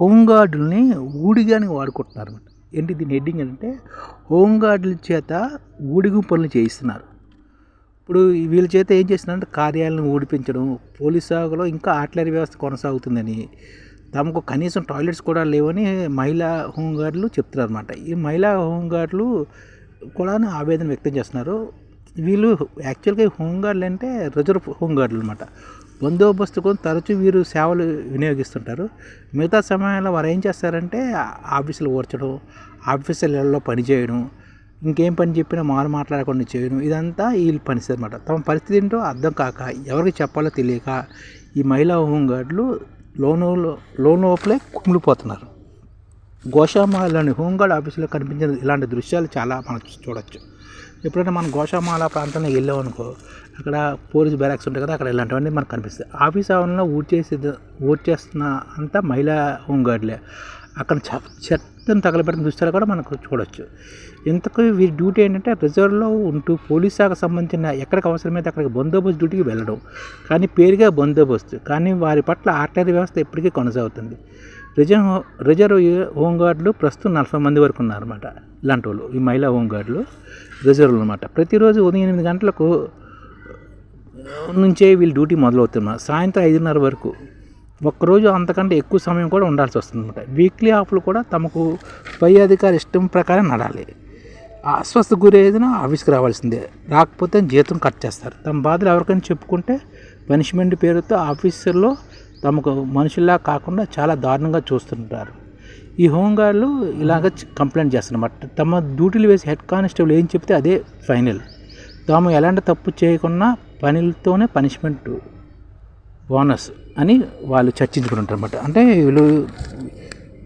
హోంగార్డుల్ని ఊడిగానికి వాడుకుంటున్నారు అనమాట ఏంటి దీని హెడ్డింగ్ అంటే హోంగార్డుల చేత ఊడిగు పనులు చేయిస్తున్నారు. ఇప్పుడు వీళ్ళ చేత ఏం చేస్తున్నారంటే కార్యాలను ఊడిపించడం పోలీస్ శాఖలో ఇంకా ఆర్టిలరీ వ్యవస్థ కొనసాగుతుందని తమకు కనీసం టాయిలెట్స్ కూడా లేవని మహిళా హోంగార్డులు చెప్తున్నారు అనమాట ఈ మహిళా హోంగార్డులు కూడా ఆవేదన వ్యక్తం చేస్తున్నారు. వీళ్ళు యాక్చువల్గా హోంగార్డులు అంటే రిజర్వ్ హోంగార్డులు అనమాట బందోబస్తు కోసం తరచూ వీరు సేవలు వినియోగిస్తుంటారు. మిగతా సమయంలో వారు ఏం చేస్తారంటే ఆఫీసులు ఓర్చడం ఆఫీసులలో పనిచేయడం ఇంకేం పని చెప్పినా మారు మాట్లాడకుండా చేయడం ఇదంతా వీళ్ళు పని అనమాట తమ పరిస్థితి ఏంటో అర్థం కాక ఎవరికి చెప్పాలో తెలియక ఈ మహిళా హోంగార్డులు లోను లోపలే కుమిలిపోతున్నారు. గోషామాలలోని హోంగార్డ్ ఆఫీసులో కనిపించిన ఇలాంటి దృశ్యాలు చాలా మనం చూడొచ్చు. ఎప్పుడైనా మనం గోషామాల ప్రాంతంలో వెళ్ళాం అనుకో అక్కడ పోలీస్ బ్యారాక్స్ ఉంటాయి కదా అక్కడ ఇలాంటివన్నీ మనకు కనిపిస్తాయి. ఆఫీస్ ఆవరణలో ఓడ్ చేస్తున్న అంతా మహిళా హోంగార్డులే. అక్కడ చెత్తను తగలబెట్టిన దృశ్యాలు కూడా మనకు చూడొచ్చు. ఇంతకు వీరి డ్యూటీ ఏంటంటే రిజర్వ్లో ఉంటూ పోలీస్ శాఖకు సంబంధించిన ఎక్కడికి అవసరమైతే అక్కడికి బందోబస్తు డ్యూటీకి వెళ్ళడం. కానీ పేరుగా బందోబస్తు. కానీ వారి పట్ల ఆర్టరీ వ్యవస్థ ఇప్పటికీ కొనసాగుతుంది. రిజర్వ్ రిజర్వ్ హోంగార్డులు ప్రస్తుతం నలభై మంది వరకు ఉన్నారన్నమాట. ఇలాంటి వాళ్ళు ఈ మహిళా హోంగార్డులు రిజర్వ్లు అనమాట ప్రతిరోజు ఉదయం ఎనిమిది గంటలకు నుంచే వీళ్ళు డ్యూటీ మొదలవుతున్నారు సాయంత్రం ఐదున్నర వరకు ఒక్కరోజు అంతకంటే ఎక్కువ సమయం కూడా ఉండాల్సి వస్తుంది అనమాట వీక్లీ ఆఫ్లు కూడా తమకు పై అధికారి ఇష్టం ప్రకారం నడాలి. అస్వస్థ గురేదిన ఆఫీస్కి రావాల్సిందే. రాకపోతే జీతం కట్ చేస్తారు. తమ బాధలు ఎవరికైనా చెప్పుకుంటే పనిష్మెంట్ పేరుతో ఆఫీసర్లో తమకు మనుషుల్లా కాకుండా చాలా దారుణంగా చూస్తుంటారు. ఈ హోంగార్డులు ఇలాగ కంప్లైంట్ చేస్తున్నమాట తమ డ్యూటీలు వేసి హెడ్ కానిస్టేబుల్ ఏం చెప్తే అదే ఫైనల్. తాము ఎలాంటి తప్పు చేయకుండా పనులతోనే పనిష్మెంట్ బోనస్ అని వాళ్ళు చర్చించుకుంటారు అనమాట అంటే వీళ్ళు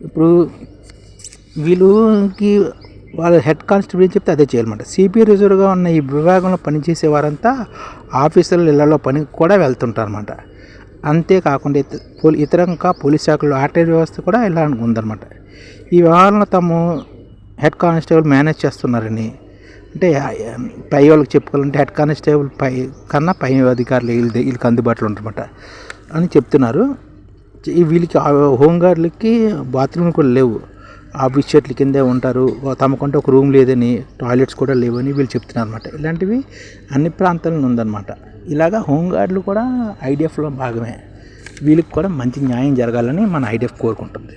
ఇప్పుడు వీళ్ళకి వాళ్ళ హెడ్ కానిస్టేబుల్ చెప్తే అదే చేయాలన్నమాట. సిపిఐ రిజర్వ్గా ఉన్న ఈ విభాగంలో పనిచేసే వారంతా ఆఫీసర్లు ఇళ్ళలో పని కూడా వెళ్తుంటారు అనమాట అంతేకాకుండా పోలీ ఇతరంగా పోలీస్ శాఖలో ఆర్టీఐ వ్యవస్థ కూడా ఇలా ఉందన్నమాట. ఈ వ్యవహారంలో తాము హెడ్ కానిస్టేబుల్ మేనేజ్ చేస్తున్నారని అంటే పై వాళ్ళకి చెప్పుకోవాలంటే హెడ్ కానిస్టేబుల్ పై కన్నా పై అధికారులు వీళ్ళు వీళ్ళకి అందుబాటులో ఉంటారన్నమాట అని చెప్తున్నారు. వీళ్ళకి హోంగార్డులకి బాత్రూమ్లు కూడా లేవు. ఆఫీస్ చెట్ల కిందే ఉంటారు. తమకంటే ఒక రూమ్ లేదని టాయిలెట్స్ కూడా లేవని వీళ్ళు చెప్తున్నారు అనమాట ఇలాంటివి అన్ని ప్రాంతాలను ఉందన్నమాట. ఇలాగా హోంగార్డులు కూడా ఐడిఎఫ్లో భాగమే. వీళ్ళకి కూడా మంచి న్యాయం జరగాలని మన ఐడిఎఫ్ కోరుకుంటుంది.